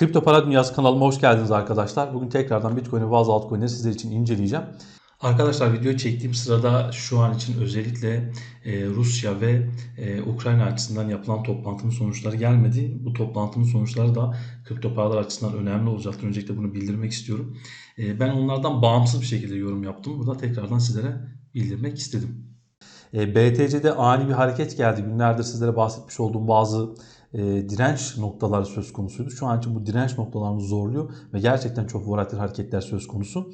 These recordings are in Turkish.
Kripto Para Dünyası kanalıma hoş geldiniz arkadaşlar. Bugün tekrardan Bitcoin ve bazı altcoin'leri sizler için inceleyeceğim. Arkadaşlar video çektiğim sırada şu an için özellikle e, Rusya ve e, Ukrayna açısından yapılan toplantının sonuçları gelmedi. Bu toplantının sonuçları da kripto paralar açısından önemli olacaktır. Öncelikle bunu bildirmek istiyorum. E, ben onlardan bağımsız bir şekilde yorum yaptım. Burada tekrardan sizlere bildirmek istedim. E, BTC'de ani bir hareket geldi. Günlerdir sizlere bahsetmiş olduğum bazı e, direnç noktaları söz konusuydu. Şu an için bu direnç noktalarını zorluyor ve gerçekten çok volatil hareketler söz konusu.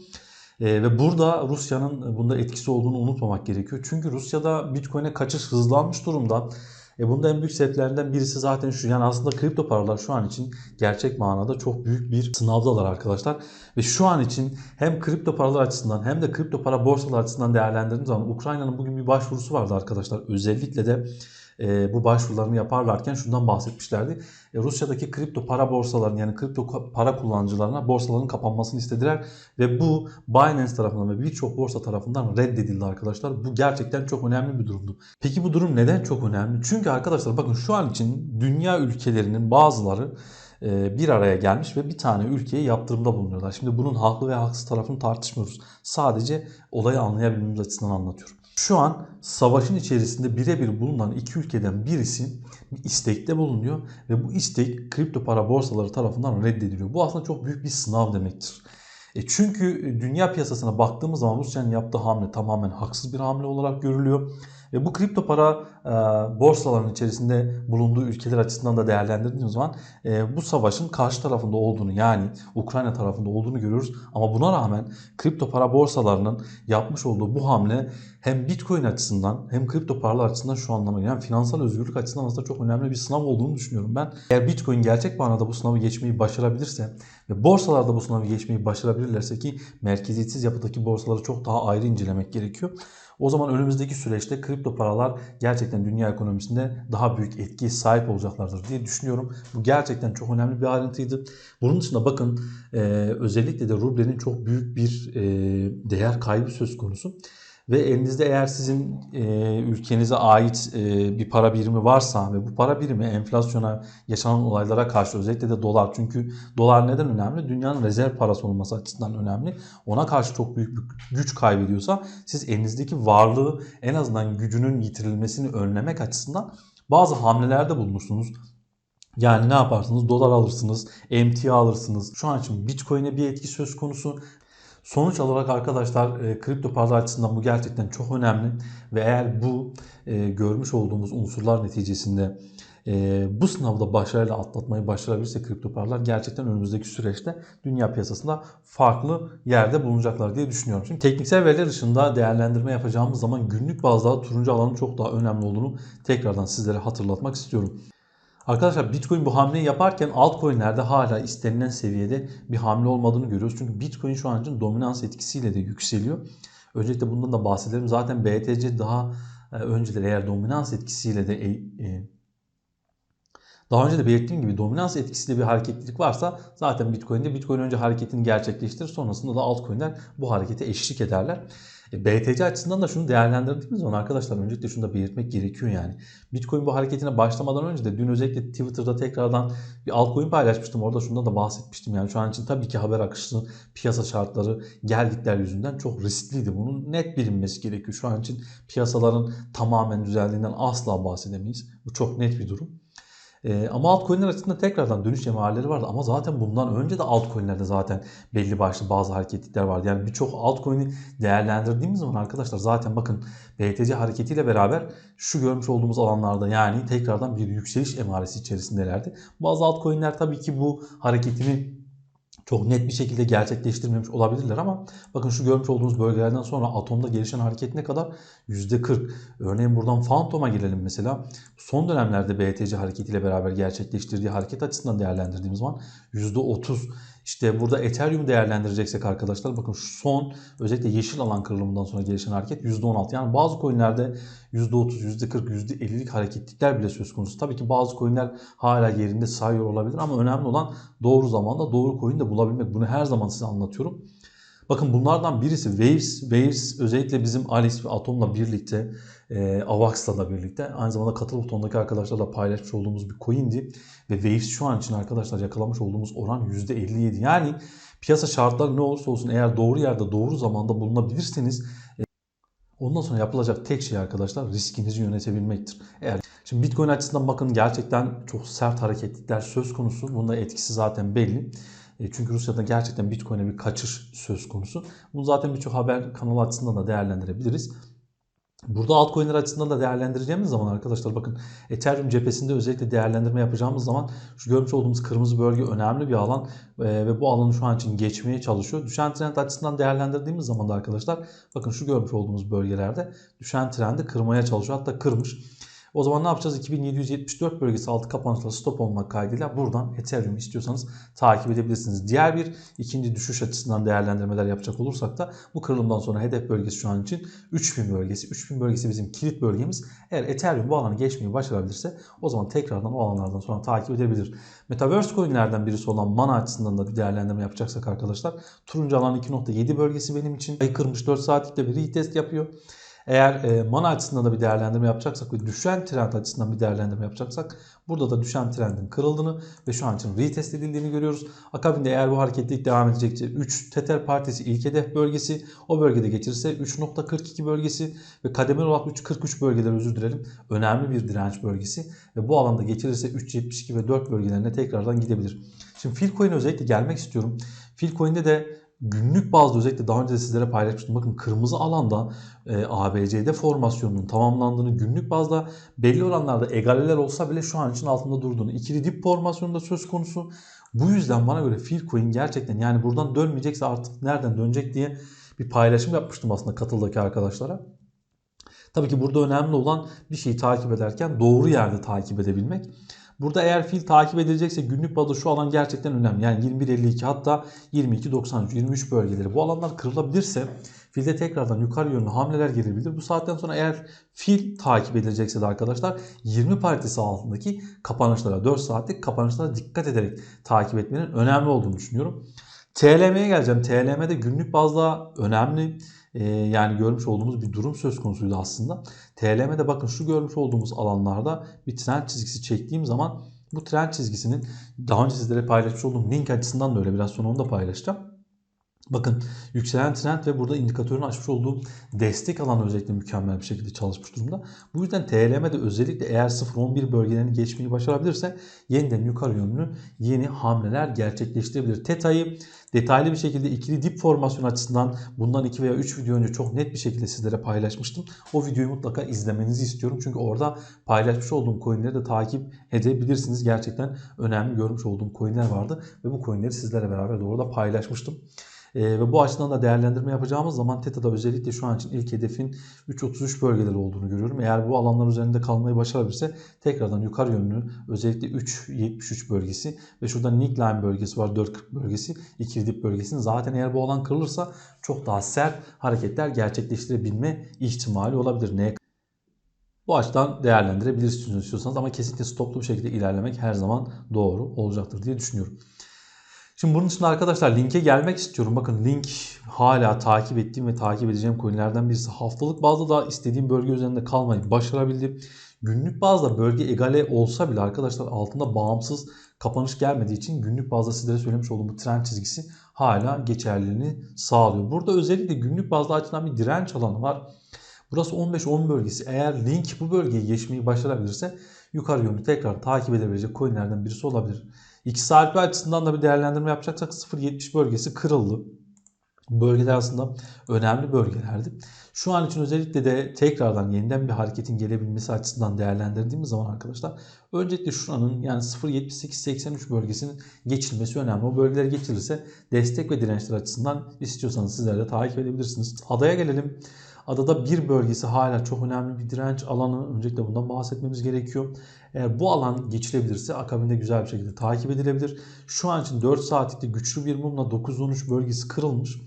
E, ve burada Rusya'nın bunda etkisi olduğunu unutmamak gerekiyor. Çünkü Rusya'da Bitcoin'e kaçış hızlanmış durumda. E bunda en büyük sebeplerinden birisi zaten şu. Yani aslında kripto paralar şu an için gerçek manada çok büyük bir sınavdalar arkadaşlar. Ve şu an için hem kripto paralar açısından hem de kripto para borsalar açısından değerlendirdiğimiz zaman Ukrayna'nın bugün bir başvurusu vardı arkadaşlar. Özellikle de e, bu başvurularını yaparlarken şundan bahsetmişlerdi. E, Rusya'daki kripto para borsalarının yani kripto para kullanıcılarına borsaların kapanmasını istediler ve bu Binance tarafından ve birçok borsa tarafından reddedildi arkadaşlar. Bu gerçekten çok önemli bir durumdu. Peki bu durum neden çok önemli? Çünkü arkadaşlar bakın şu an için dünya ülkelerinin bazıları e, bir araya gelmiş ve bir tane ülkeye yaptırımda bulunuyorlar. Şimdi bunun haklı ve haksız tarafını tartışmıyoruz. Sadece olayı anlayabilmemiz açısından anlatıyorum. Şu an savaşın içerisinde birebir bulunan iki ülkeden birisi bir istekte bulunuyor ve bu istek kripto para borsaları tarafından reddediliyor. Bu aslında çok büyük bir sınav demektir. E çünkü dünya piyasasına baktığımız zaman Rusya'nın yaptığı hamle tamamen haksız bir hamle olarak görülüyor. Ve bu kripto para e, borsaların içerisinde bulunduğu ülkeler açısından da değerlendirdiğimiz zaman e, bu savaşın karşı tarafında olduğunu yani Ukrayna tarafında olduğunu görüyoruz. Ama buna rağmen kripto para borsalarının yapmış olduğu bu hamle hem Bitcoin açısından hem kripto paralar açısından şu gelen yani finansal özgürlük açısından aslında çok önemli bir sınav olduğunu düşünüyorum ben. Eğer Bitcoin gerçek manada bu sınavı geçmeyi başarabilirse ve borsalarda bu sınavı geçmeyi başarabilirlerse ki merkeziyetsiz yapıdaki borsaları çok daha ayrı incelemek gerekiyor. O zaman önümüzdeki süreçte kripto paralar gerçekten dünya ekonomisinde daha büyük etkiye sahip olacaklardır diye düşünüyorum. Bu gerçekten çok önemli bir ayrıntıydı. Bunun dışında bakın özellikle de rublenin çok büyük bir değer kaybı söz konusu. Ve elinizde eğer sizin e, ülkenize ait e, bir para birimi varsa ve bu para birimi enflasyona yaşanan olaylara karşı özellikle de dolar çünkü dolar neden önemli? Dünyanın rezerv parası olması açısından önemli. Ona karşı çok büyük bir güç kaybediyorsa siz elinizdeki varlığı en azından gücünün yitirilmesini önlemek açısından bazı hamlelerde bulunursunuz. Yani ne yaparsınız? Dolar alırsınız, emtia alırsınız. Şu an için Bitcoin'e bir etki söz konusu. Sonuç olarak arkadaşlar e, kripto paralar açısından bu gerçekten çok önemli ve eğer bu e, görmüş olduğumuz unsurlar neticesinde e, bu sınavda başarıyla atlatmayı başarabilirse kripto paralar gerçekten önümüzdeki süreçte dünya piyasasında farklı yerde bulunacaklar diye düşünüyorum. Şimdi tekniksel veriler dışında değerlendirme yapacağımız zaman günlük bazda turuncu alanın çok daha önemli olduğunu tekrardan sizlere hatırlatmak istiyorum. Arkadaşlar Bitcoin bu hamleyi yaparken altcoin'lerde hala istenilen seviyede bir hamle olmadığını görüyoruz. Çünkü Bitcoin şu an için dominans etkisiyle de yükseliyor. Öncelikle bundan da bahsedelim. Zaten BTC daha e, önceleri eğer dominans etkisiyle de e, e, daha önce de belirttiğim gibi dominans etkisiyle bir hareketlilik varsa zaten Bitcoin'de Bitcoin önce hareketini gerçekleştirir sonrasında da altcoin'ler bu harekete eşlik ederler. E, BTC açısından da şunu değerlendirdiğimiz zaman arkadaşlar öncelikle şunu da belirtmek gerekiyor yani. Bitcoin bu hareketine başlamadan önce de dün özellikle Twitter'da tekrardan bir altcoin paylaşmıştım. Orada şundan da bahsetmiştim. Yani şu an için tabii ki haber akışı, piyasa şartları, geldikler yüzünden çok riskliydi. Bunun net bilinmesi gerekiyor. Şu an için piyasaların tamamen düzeldiğinden asla bahsedemeyiz. Bu çok net bir durum. E, ama altcoin'ler açısından tekrardan dönüş emareleri vardı. Ama zaten bundan önce de altcoin'lerde zaten belli başlı bazı hareketlikler vardı. Yani birçok altcoin'i değerlendirdiğimiz zaman arkadaşlar zaten bakın BTC hareketiyle beraber şu görmüş olduğumuz alanlarda yani tekrardan bir yükseliş emaresi içerisindelerdi. Bazı altcoin'ler tabii ki bu hareketini çok net bir şekilde gerçekleştirmemiş olabilirler ama bakın şu görmüş olduğunuz bölgelerden sonra atomda gelişen hareket ne kadar? %40. Örneğin buradan Phantom'a gelelim mesela. Son dönemlerde BTC hareketiyle beraber gerçekleştirdiği hareket açısından değerlendirdiğimiz zaman %30 işte burada Ethereum değerlendireceksek arkadaşlar bakın şu son özellikle yeşil alan kırılımından sonra gelişen hareket %16. Yani bazı coinlerde %30, %40, %50'lik hareketlikler bile söz konusu. Tabii ki bazı coinler hala yerinde sayıyor olabilir ama önemli olan doğru zamanda doğru coin de bulabilmek. Bunu her zaman size anlatıyorum. Bakın bunlardan birisi Waves. Waves özellikle bizim Alice ve Atom'la birlikte e, Avax'la da birlikte aynı zamanda katıl butondaki arkadaşlarla paylaşmış olduğumuz bir coin'di. Ve Waves şu an için arkadaşlar yakalamış olduğumuz oran %57. Yani piyasa şartları ne olursa olsun eğer doğru yerde doğru zamanda bulunabilirseniz e, ondan sonra yapılacak tek şey arkadaşlar riskinizi yönetebilmektir. Eğer Şimdi Bitcoin açısından bakın gerçekten çok sert hareketlikler söz konusu. Bunda etkisi zaten belli. E, Çünkü Rusya'da gerçekten Bitcoin'e bir kaçış söz konusu. Bunu zaten birçok haber kanalı açısından da değerlendirebiliriz. Burada altcoin'ler açısından da değerlendireceğimiz zaman arkadaşlar bakın Ethereum cephesinde özellikle değerlendirme yapacağımız zaman şu görmüş olduğumuz kırmızı bölge önemli bir alan e, ve bu alanı şu an için geçmeye çalışıyor. Düşen trend açısından değerlendirdiğimiz zaman da arkadaşlar bakın şu görmüş olduğumuz bölgelerde düşen trendi kırmaya çalışıyor. Hatta kırmış. O zaman ne yapacağız? 2774 bölgesi altı kapanışla stop olmak kaydıyla buradan Ethereum istiyorsanız takip edebilirsiniz. Diğer bir ikinci düşüş açısından değerlendirmeler yapacak olursak da bu kırılımdan sonra hedef bölgesi şu an için 3000 bölgesi. 3000 bölgesi bizim kilit bölgemiz. Eğer Ethereum bu alanı geçmeyi başarabilirse o zaman tekrardan o alanlardan sonra takip edebilir. Metaverse coinlerden birisi olan Mana açısından da bir değerlendirme yapacaksak arkadaşlar turuncu alan 2.7 bölgesi benim için. Ayı kırmış 4 saatlikte bir retest yapıyor. Eğer e, mana açısından da bir değerlendirme yapacaksak ve düşen trend açısından bir değerlendirme yapacaksak burada da düşen trendin kırıldığını ve şu an için retest edildiğini görüyoruz. Akabinde eğer bu hareketlilik devam edecekse 3 Tether Partisi ilk hedef bölgesi o bölgede geçirirse 3.42 bölgesi ve kademeli olarak 3.43 bölgeleri özür dilerim önemli bir direnç bölgesi ve bu alanda geçirirse 3.72 ve 4 bölgelerine tekrardan gidebilir. Şimdi Filcoin'e özellikle gelmek istiyorum. Filcoin'de de günlük bazda özellikle daha önce de sizlere paylaşmıştım. Bakın kırmızı alanda e, ABCD formasyonunun tamamlandığını günlük bazda belli oranlarda egaleler olsa bile şu an için altında durduğunu. ikili dip formasyonunda söz konusu. Bu yüzden bana göre Filcoin gerçekten yani buradan dönmeyecekse artık nereden dönecek diye bir paylaşım yapmıştım aslında katıldaki arkadaşlara. Tabii ki burada önemli olan bir şeyi takip ederken doğru yerde takip edebilmek. Burada eğer fil takip edilecekse günlük bazda şu alan gerçekten önemli. Yani 21.52 hatta 22.93, 23 bölgeleri. Bu alanlar kırılabilirse filde tekrardan yukarı yönlü hamleler gelebilir. Bu saatten sonra eğer fil takip edilecekse de arkadaşlar 20 paritesi altındaki kapanışlara 4 saatlik kapanışlara dikkat ederek takip etmenin önemli olduğunu düşünüyorum. TLM'ye geleceğim. TLM'de günlük bazda önemli yani görmüş olduğumuz bir durum söz konusuydu aslında. TLM'de bakın şu görmüş olduğumuz alanlarda bir trend çizgisi çektiğim zaman bu trend çizgisinin daha önce sizlere paylaşmış olduğum link açısından da öyle biraz sonra onu da paylaşacağım. Bakın yükselen trend ve burada indikatörün açmış olduğu destek alanı özellikle mükemmel bir şekilde çalışmış durumda. Bu yüzden TLM'de özellikle eğer 0.11 bölgelerini geçmeyi başarabilirse yeniden yukarı yönlü yeni hamleler gerçekleştirebilir. TETA'yı detaylı bir şekilde ikili dip formasyon açısından bundan 2 veya 3 video önce çok net bir şekilde sizlere paylaşmıştım. O videoyu mutlaka izlemenizi istiyorum. Çünkü orada paylaşmış olduğum coinleri de takip edebilirsiniz. Gerçekten önemli görmüş olduğum coinler vardı ve bu coinleri sizlere beraber doğru da paylaşmıştım. E, ve bu açıdan da değerlendirme yapacağımız zaman TETA'da özellikle şu an için ilk hedefin 3.33 bölgeleri olduğunu görüyorum. Eğer bu alanlar üzerinde kalmayı başarabilirse tekrardan yukarı yönlü özellikle 3.73 bölgesi ve şurada Nickline bölgesi var 4.40 bölgesi ikili dip bölgesinin zaten eğer bu alan kırılırsa çok daha sert hareketler gerçekleştirebilme ihtimali olabilir. Neye bu açıdan değerlendirebilirsiniz istiyorsanız ama kesinlikle stoplu bir şekilde ilerlemek her zaman doğru olacaktır diye düşünüyorum. Şimdi bunun için arkadaşlar linke gelmek istiyorum. Bakın link hala takip ettiğim ve takip edeceğim coinlerden birisi. Haftalık bazda da istediğim bölge üzerinde kalmayı başarabildim. Günlük bazda bölge egale olsa bile arkadaşlar altında bağımsız kapanış gelmediği için günlük bazda sizlere söylemiş olduğum bu trend çizgisi hala geçerliliğini sağlıyor. Burada özellikle günlük bazda açılan bir direnç alanı var. Burası 15-10 bölgesi. Eğer link bu bölgeyi geçmeyi başarabilirse yukarı yönlü tekrar takip edebilecek coinlerden birisi olabilir. XRP açısından da bir değerlendirme yapacaksak 0.70 bölgesi kırıldı. Bölgeler aslında önemli bölgelerdi. Şu an için özellikle de tekrardan yeniden bir hareketin gelebilmesi açısından değerlendirdiğimiz zaman arkadaşlar öncelikle şuranın yani 0.78-83 bölgesinin geçilmesi önemli. O bölgeler geçilirse destek ve dirençler açısından istiyorsanız sizler de takip edebilirsiniz. Adaya gelelim. Adada bir bölgesi hala çok önemli bir direnç alanı. Öncelikle bundan bahsetmemiz gerekiyor. Eğer bu alan geçilebilirse akabinde güzel bir şekilde takip edilebilir. Şu an için 4 saatlikte güçlü bir mumla 913 bölgesi kırılmış.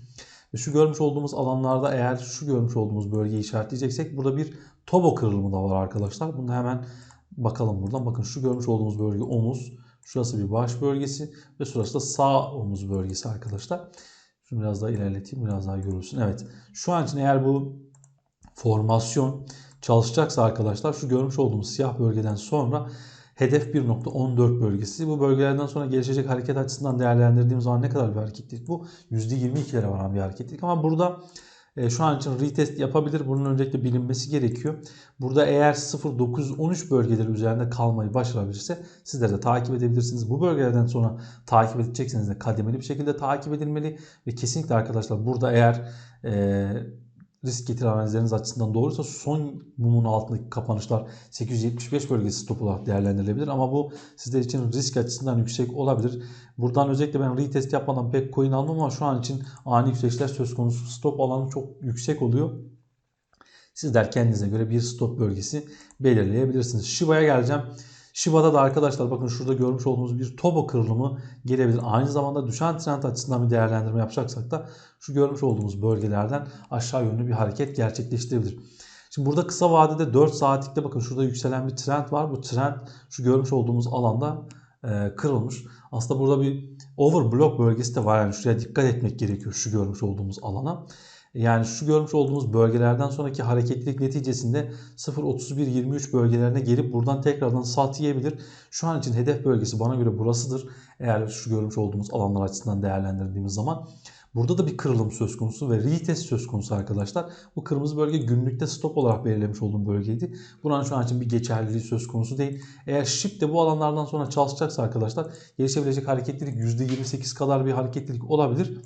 Şu görmüş olduğumuz alanlarda eğer şu görmüş olduğumuz bölgeyi işaretleyeceksek burada bir tobo kırılımı da var arkadaşlar. Bunu hemen bakalım buradan. Bakın şu görmüş olduğumuz bölge omuz. Şurası bir baş bölgesi ve şurası da sağ omuz bölgesi arkadaşlar. Şunu biraz daha ilerleteyim biraz daha görülsün. Evet şu an için eğer bu formasyon çalışacaksa arkadaşlar şu görmüş olduğumuz siyah bölgeden sonra hedef 1.14 bölgesi. Bu bölgelerden sonra gelişecek hareket açısından değerlendirdiğim zaman ne kadar bir hareketlilik bu? %22'lere varan bir hareketlilik ama burada e, şu an için retest yapabilir. Bunun öncelikle bilinmesi gerekiyor. Burada eğer 0.913 bölgeleri üzerinde kalmayı başarabilirse sizler de takip edebilirsiniz. Bu bölgelerden sonra takip edecekseniz de kademeli bir şekilde takip edilmeli ve kesinlikle arkadaşlar burada eğer e, risk getiri açısından doğruysa son mumun altındaki kapanışlar 875 bölgesi stop olarak değerlendirilebilir ama bu sizler için risk açısından yüksek olabilir. Buradan özellikle ben retest yapmadan pek coin almam ama şu an için ani yükselişler söz konusu stop alanı çok yüksek oluyor. Sizler kendinize göre bir stop bölgesi belirleyebilirsiniz. Shiba'ya geleceğim. Shiba'da da arkadaşlar bakın şurada görmüş olduğumuz bir Tobo kırılımı gelebilir. Aynı zamanda düşen trend açısından bir değerlendirme yapacaksak da şu görmüş olduğumuz bölgelerden aşağı yönlü bir hareket gerçekleştirebilir. Şimdi burada kısa vadede 4 saatlikte bakın şurada yükselen bir trend var. Bu trend şu görmüş olduğumuz alanda e, kırılmış. Aslında burada bir overblock bölgesi de var. Yani şuraya dikkat etmek gerekiyor şu görmüş olduğumuz alana. Yani şu görmüş olduğumuz bölgelerden sonraki hareketlilik neticesinde 0.31-23 bölgelerine gelip buradan tekrardan sat yiyebilir. Şu an için hedef bölgesi bana göre burasıdır. Eğer şu görmüş olduğumuz alanlar açısından değerlendirdiğimiz zaman. Burada da bir kırılım söz konusu ve retest söz konusu arkadaşlar. Bu kırmızı bölge günlükte stop olarak belirlemiş olduğum bölgeydi. Buranın şu an için bir geçerliliği söz konusu değil. Eğer SHIB de bu alanlardan sonra çalışacaksa arkadaşlar gelişebilecek hareketlilik %28 kadar bir hareketlilik olabilir.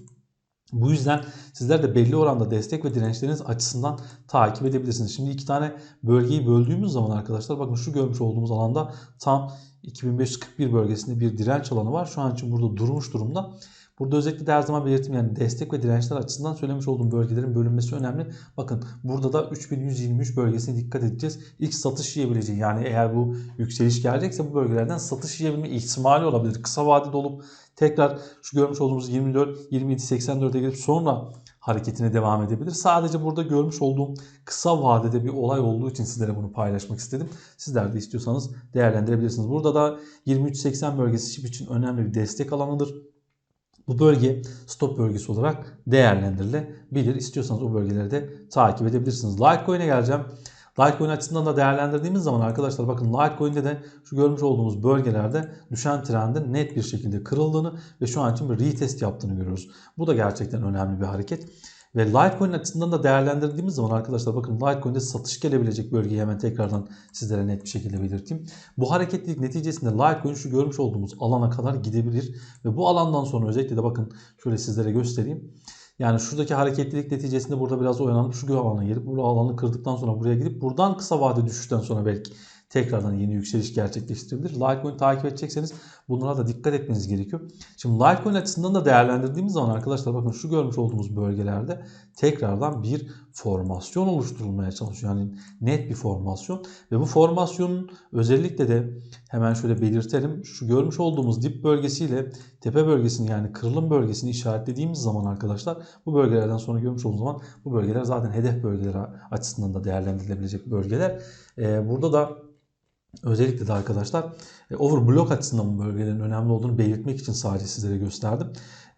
Bu yüzden sizler de belli oranda destek ve dirençleriniz açısından takip edebilirsiniz. Şimdi iki tane bölgeyi böldüğümüz zaman arkadaşlar bakın şu görmüş olduğumuz alanda tam 2541 bölgesinde bir direnç alanı var. Şu an için burada durmuş durumda. Burada özellikle de her zaman belirttim yani destek ve dirençler açısından söylemiş olduğum bölgelerin bölünmesi önemli. Bakın burada da 3123 bölgesine dikkat edeceğiz. İlk satış yiyebileceği yani eğer bu yükseliş gelecekse bu bölgelerden satış yiyebilme ihtimali olabilir. Kısa vadede olup tekrar şu görmüş olduğumuz 24 27 84'e gelip sonra hareketine devam edebilir. Sadece burada görmüş olduğum kısa vadede bir olay olduğu için sizlere bunu paylaşmak istedim. Sizler de istiyorsanız değerlendirebilirsiniz. Burada da 23.80 bölgesi için önemli bir destek alanıdır. Bu bölge stop bölgesi olarak değerlendirilebilir. İstiyorsanız o bölgeleri de takip edebilirsiniz. Litecoin'e geleceğim. Litecoin açısından da değerlendirdiğimiz zaman arkadaşlar bakın Litecoin'de de şu görmüş olduğumuz bölgelerde düşen trendin net bir şekilde kırıldığını ve şu an için bir retest yaptığını görüyoruz. Bu da gerçekten önemli bir hareket. Ve Litecoin açısından da değerlendirdiğimiz zaman arkadaşlar bakın Litecoin'de satış gelebilecek bölgeyi hemen tekrardan sizlere net bir şekilde belirteyim. Bu hareketlilik neticesinde Litecoin şu görmüş olduğumuz alana kadar gidebilir. Ve bu alandan sonra özellikle de bakın şöyle sizlere göstereyim. Yani şuradaki hareketlilik neticesinde burada biraz oynanıp şu alana gelip bu alanı kırdıktan sonra buraya gidip buradan kısa vade düşüşten sonra belki tekrardan yeni yükseliş gerçekleştirebilir. Litecoin takip edecekseniz bunlara da dikkat etmeniz gerekiyor. Şimdi Litecoin açısından da değerlendirdiğimiz zaman arkadaşlar bakın şu görmüş olduğumuz bölgelerde tekrardan bir formasyon oluşturulmaya çalışıyor. Yani net bir formasyon ve bu formasyonun özellikle de hemen şöyle belirtelim. Şu görmüş olduğumuz dip bölgesiyle tepe bölgesini yani kırılım bölgesini işaretlediğimiz zaman arkadaşlar bu bölgelerden sonra görmüş olduğumuz zaman bu bölgeler zaten hedef bölgeleri açısından da değerlendirilebilecek bölgeler. Ee, burada da Özellikle de arkadaşlar e, overblock açısından bu bölgelerin önemli olduğunu belirtmek için sadece sizlere gösterdim.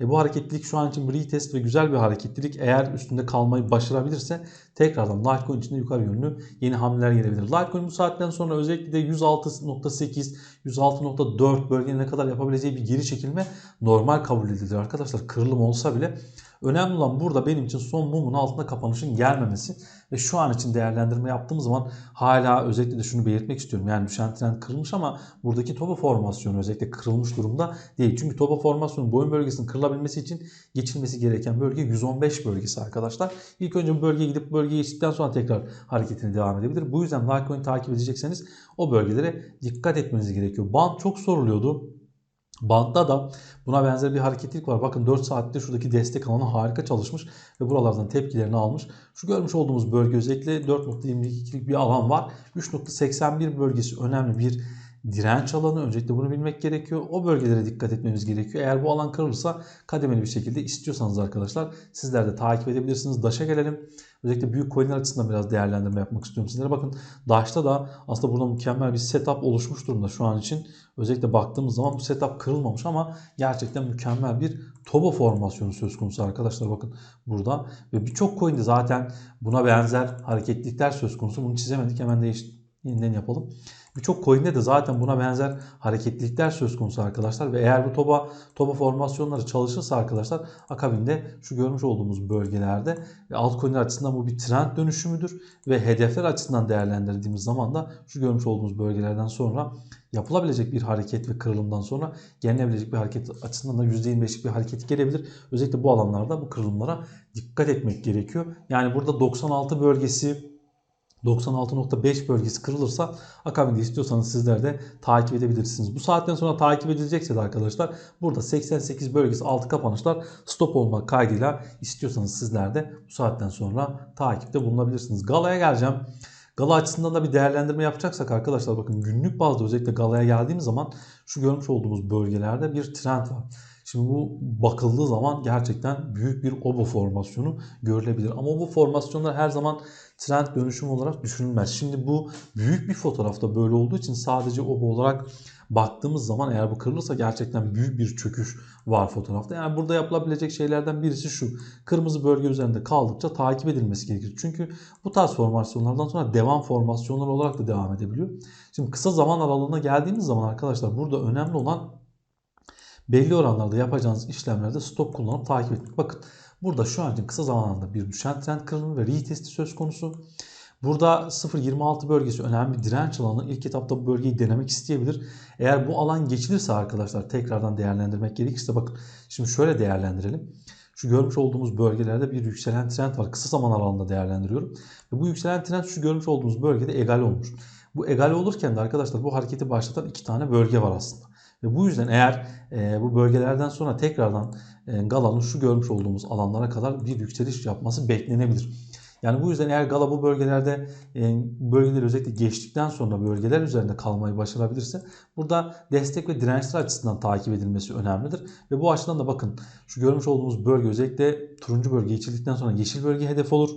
E, bu hareketlilik şu an için bir retest ve güzel bir hareketlilik. Eğer üstünde kalmayı başarabilirse tekrardan Litecoin içinde yukarı yönlü yeni hamleler gelebilir. Litecoin bu saatten sonra özellikle de 106.8, 106.4 bölgene kadar yapabileceği bir geri çekilme normal kabul edilir arkadaşlar. Kırılım olsa bile Önemli olan burada benim için son mumun altında kapanışın gelmemesi ve şu an için değerlendirme yaptığım zaman hala özellikle de şunu belirtmek istiyorum. Yani düşen trend kırılmış ama buradaki topa formasyonu özellikle kırılmış durumda değil. Çünkü topa formasyonu boyun bölgesinin kırılabilmesi için geçilmesi gereken bölge 115 bölgesi arkadaşlar. İlk önce bu bölgeye gidip bölgeye geçtikten sonra tekrar hareketine devam edebilir. Bu yüzden Litecoin takip edecekseniz o bölgelere dikkat etmeniz gerekiyor. Band çok soruluyordu. Bantta da buna benzer bir hareketlilik var. Bakın 4 saatte şuradaki destek alanı harika çalışmış ve buralardan tepkilerini almış. Şu görmüş olduğumuz bölge özellikle 4.22'lik bir alan var. 3.81 bölgesi önemli bir direnç alanı. Öncelikle bunu bilmek gerekiyor. O bölgelere dikkat etmemiz gerekiyor. Eğer bu alan kırılırsa kademeli bir şekilde istiyorsanız arkadaşlar sizler de takip edebilirsiniz. Daş'a gelelim. Özellikle büyük coinler açısından biraz değerlendirme yapmak istiyorum sizlere. Bakın Dash'ta da aslında burada mükemmel bir setup oluşmuş durumda şu an için. Özellikle baktığımız zaman bu setup kırılmamış ama gerçekten mükemmel bir Tobo formasyonu söz konusu arkadaşlar. Bakın burada ve birçok coin'de zaten buna benzer hareketlilikler söz konusu. Bunu çizemedik hemen değiş yeniden yapalım. Birçok coin'de de zaten buna benzer hareketlilikler söz konusu arkadaşlar ve eğer bu toba toba formasyonları çalışırsa arkadaşlar akabinde şu görmüş olduğumuz bölgelerde ve altcoin'ler açısından bu bir trend dönüşümüdür ve hedefler açısından değerlendirdiğimiz zaman da şu görmüş olduğumuz bölgelerden sonra yapılabilecek bir hareket ve kırılımdan sonra gelinebilecek bir hareket açısından da %25'lik bir hareket gelebilir. Özellikle bu alanlarda bu kırılımlara dikkat etmek gerekiyor. Yani burada 96 bölgesi 96.5 bölgesi kırılırsa akabinde istiyorsanız sizler de takip edebilirsiniz. Bu saatten sonra takip edilecekse de arkadaşlar burada 88 bölgesi altı kapanışlar stop olmak kaydıyla istiyorsanız sizler de bu saatten sonra takipte bulunabilirsiniz. Galaya geleceğim. Gala açısından da bir değerlendirme yapacaksak arkadaşlar bakın günlük bazda özellikle galaya geldiğimiz zaman şu görmüş olduğumuz bölgelerde bir trend var. Şimdi bu bakıldığı zaman gerçekten büyük bir obo formasyonu görülebilir. Ama obo formasyonlar her zaman trend dönüşüm olarak düşünülmez. Şimdi bu büyük bir fotoğrafta böyle olduğu için sadece obo olarak baktığımız zaman eğer bu kırılırsa gerçekten büyük bir çöküş var fotoğrafta. Yani burada yapılabilecek şeylerden birisi şu. Kırmızı bölge üzerinde kaldıkça takip edilmesi gerekir. Çünkü bu tarz formasyonlardan sonra devam formasyonlar olarak da devam edebiliyor. Şimdi kısa zaman aralığına geldiğimiz zaman arkadaşlar burada önemli olan belli oranlarda yapacağınız işlemlerde stop kullanıp takip etmek. Bakın burada şu an için kısa zamanlarda bir düşen trend kırılımı ve retesti söz konusu. Burada 0.26 bölgesi önemli bir direnç alanı. İlk etapta bu bölgeyi denemek isteyebilir. Eğer bu alan geçilirse arkadaşlar tekrardan değerlendirmek gerekirse bakın şimdi şöyle değerlendirelim. Şu görmüş olduğumuz bölgelerde bir yükselen trend var. Kısa zaman aralığında değerlendiriyorum. Ve bu yükselen trend şu görmüş olduğumuz bölgede egal olmuş. Bu egal olurken de arkadaşlar bu hareketi başlatan iki tane bölge var aslında. Ve bu yüzden eğer e, bu bölgelerden sonra tekrardan e, Gala'nın şu görmüş olduğumuz alanlara kadar bir yükseliş yapması beklenebilir. Yani bu yüzden eğer Gala bu bölgelerde e, bölgeleri özellikle geçtikten sonra bölgeler üzerinde kalmayı başarabilirse burada destek ve dirençler açısından takip edilmesi önemlidir. Ve bu açıdan da bakın şu görmüş olduğumuz bölge özellikle turuncu bölge geçildikten sonra yeşil bölge hedef olur.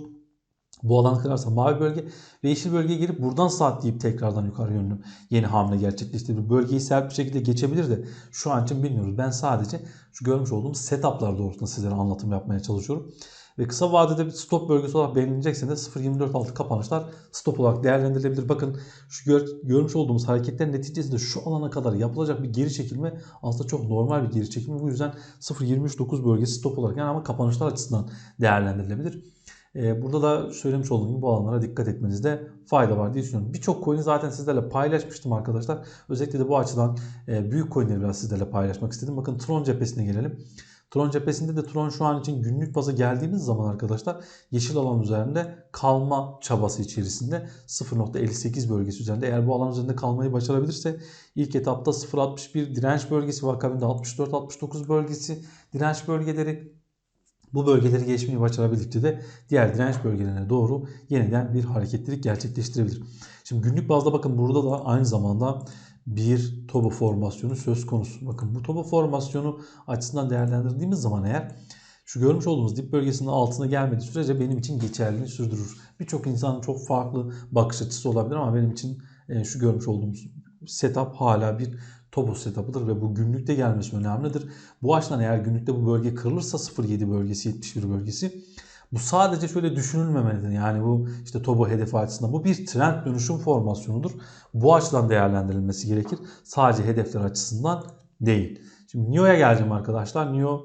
Bu alanı kırarsa mavi bölge ve yeşil bölgeye gelip buradan saatleyip tekrardan yukarı yönlü yeni hamle gerçekleştirebilir. Bölgeyi sert bir şekilde geçebilir de şu an için bilmiyoruz. Ben sadece şu görmüş olduğum setuplar doğrultusunda sizlere anlatım yapmaya çalışıyorum. Ve kısa vadede bir stop bölgesi olarak belirlenecekse de 0.24 altı kapanışlar stop olarak değerlendirilebilir. Bakın şu gör, görmüş olduğumuz hareketler neticesinde şu alana kadar yapılacak bir geri çekilme aslında çok normal bir geri çekilme. Bu yüzden 0.23.9 bölgesi stop olarak yani ama kapanışlar açısından değerlendirilebilir. Ee, burada da söylemiş olduğum gibi bu alanlara dikkat etmenizde fayda var diye düşünüyorum. Birçok coin'i zaten sizlerle paylaşmıştım arkadaşlar. Özellikle de bu açıdan e, büyük coin'leri biraz sizlerle paylaşmak istedim. Bakın Tron cephesine gelelim. Tron cephesinde de Tron şu an için günlük baza geldiğimiz zaman arkadaşlar yeşil alan üzerinde kalma çabası içerisinde 0.58 bölgesi üzerinde. Eğer bu alan üzerinde kalmayı başarabilirse ilk etapta 0.61 direnç bölgesi ve akabinde 64-69 bölgesi direnç bölgeleri bu bölgeleri geçmeyi başarabildikçe de diğer direnç bölgelerine doğru yeniden bir hareketlilik gerçekleştirebilir. Şimdi günlük bazda bakın burada da aynı zamanda bir tobo formasyonu söz konusu. Bakın bu tobo formasyonu açısından değerlendirdiğimiz zaman eğer şu görmüş olduğumuz dip bölgesinin altına gelmediği sürece benim için geçerliliğini sürdürür. Birçok insanın çok farklı bakış açısı olabilir ama benim için e, şu görmüş olduğumuz setup hala bir Topo setup'ıdır ve bu günlükte gelmesi önemlidir. Bu açıdan eğer günlükte bu bölge kırılırsa 0.7 bölgesi 71 bölgesi bu sadece şöyle düşünülmemelidir. Yani bu işte Tobo hedefi açısından bu bir trend dönüşüm formasyonudur. Bu açıdan değerlendirilmesi gerekir. Sadece hedefler açısından değil. Şimdi NIO'ya geleceğim arkadaşlar. NIO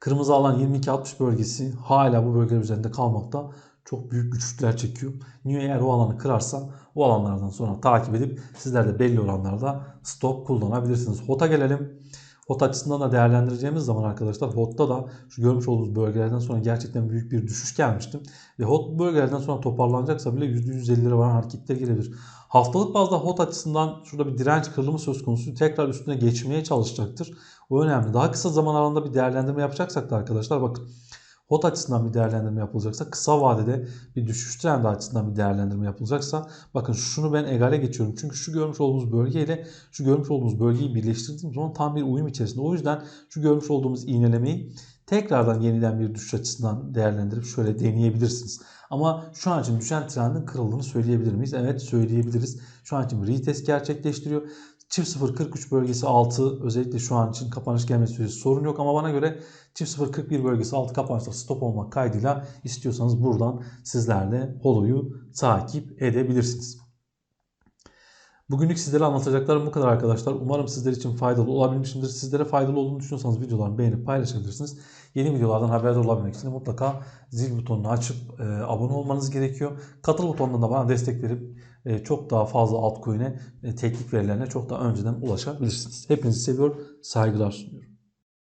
kırmızı alan 22-60 bölgesi hala bu bölgeler üzerinde kalmakta çok büyük güçlükler çekiyor. Niye eğer o alanı kırarsa o alanlardan sonra takip edip sizler de belli oranlarda stop kullanabilirsiniz. HOT'a gelelim. HOT açısından da değerlendireceğimiz zaman arkadaşlar HOT'ta da şu görmüş olduğunuz bölgelerden sonra gerçekten büyük bir düşüş gelmişti. Ve HOT bölgelerden sonra toparlanacaksa bile %150'lere varan hareketler gelebilir. Haftalık bazda HOT açısından şurada bir direnç kırılımı söz konusu. Tekrar üstüne geçmeye çalışacaktır. O önemli. Daha kısa zaman aralığında bir değerlendirme yapacaksak da arkadaşlar bakın HOT açısından bir değerlendirme yapılacaksa, kısa vadede bir düşüş trendi açısından bir değerlendirme yapılacaksa bakın şunu ben egale geçiyorum. Çünkü şu görmüş olduğumuz bölgeyle şu görmüş olduğumuz bölgeyi birleştirdiğim zaman tam bir uyum içerisinde. O yüzden şu görmüş olduğumuz iğnelemeyi tekrardan yeniden bir düşüş açısından değerlendirip şöyle deneyebilirsiniz. Ama şu an için düşen trendin kırıldığını söyleyebilir miyiz? Evet söyleyebiliriz. Şu an için retest gerçekleştiriyor. Çift 0.43 bölgesi altı özellikle şu an için kapanış gelmesi süresi sorun yok ama bana göre çift 0.41 bölgesi altı kapanışta stop olmak kaydıyla istiyorsanız buradan sizler de holoyu takip edebilirsiniz. Bugünlük sizlere anlatacaklarım bu kadar arkadaşlar. Umarım sizler için faydalı olabilmişimdir. Sizlere faydalı olduğunu düşünüyorsanız videolarımı beğenip paylaşabilirsiniz. Yeni videolardan haberdar olabilmek için mutlaka zil butonunu açıp e, abone olmanız gerekiyor. Katıl butonundan da bana destek verip çok daha fazla altcoin'e, e, teknik verilerine çok daha önceden ulaşabilirsiniz. Hepinizi seviyor, saygılar sunuyorum.